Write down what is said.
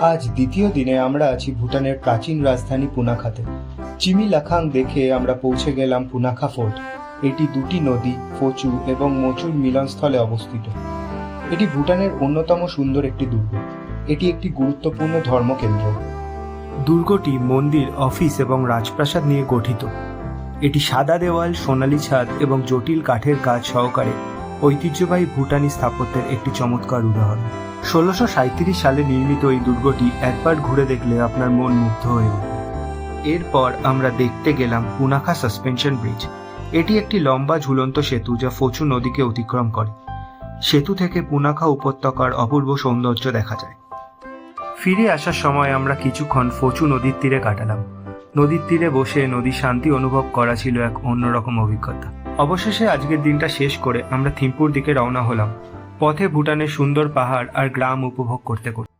আজ দ্বিতীয় দিনে আমরা আছি ভুটানের প্রাচীন রাজধানী পুনাখাতে। চিমি লাখাং দেখে আমরা পৌঁছে গেলাম পুনাখা ফোর্ট। এটি দুটি নদী, ফচু এবং মচুর মিলনস্থলে অবস্থিত। এটি ভুটানের অন্যতম সুন্দর একটি দুর্গ। এটি একটি গুরুত্বপূর্ণ ধর্মকেন্দ্র। দুর্গটি মন্দির, অফিস এবং রাজপ্রাসাদ নিয়ে গঠিত। এটি সাদা দেওয়াল, সোনালী ছাদ এবং জটিল কাঠের কাজ সহকারে ঐতিহ্যবাহী ভুটানি স্থাপত্যের একটি চমৎকার উদাহরণ। ষোলোশো সাঁত্রিশ সালে নির্মিত এই দুর্গটি একবার ঘুরে দেখলে আপনার মন মুগ্ধ হয়ে উঠবে। এরপর আমরা দেখতে গেলাম পুনাখা সাসপেনশন ব্রিজ। এটি একটি লম্বা ঝুলন্ত সেতু যা ফচু নদীকে অতিক্রম করে। সেতু থেকে পুনাখা উপত্যকার অপূর্ব সৌন্দর্য দেখা যায়। ফিরে আসার সময় আমরা কিছুক্ষণ ফচু নদীর তীরে কাটালাম। নদীর তীরে বসে নদী শান্তি অনুভব করা ছিল এক অন্যরকম অভিজ্ঞতা। অবশেষে আজকের দিনটা শেষ করে আমরা থিম্পুর দিকে রওনা হলাম। পথে ভুটানের সুন্দর পাহাড় আর গ্রাম উপভোগ করতে করতে।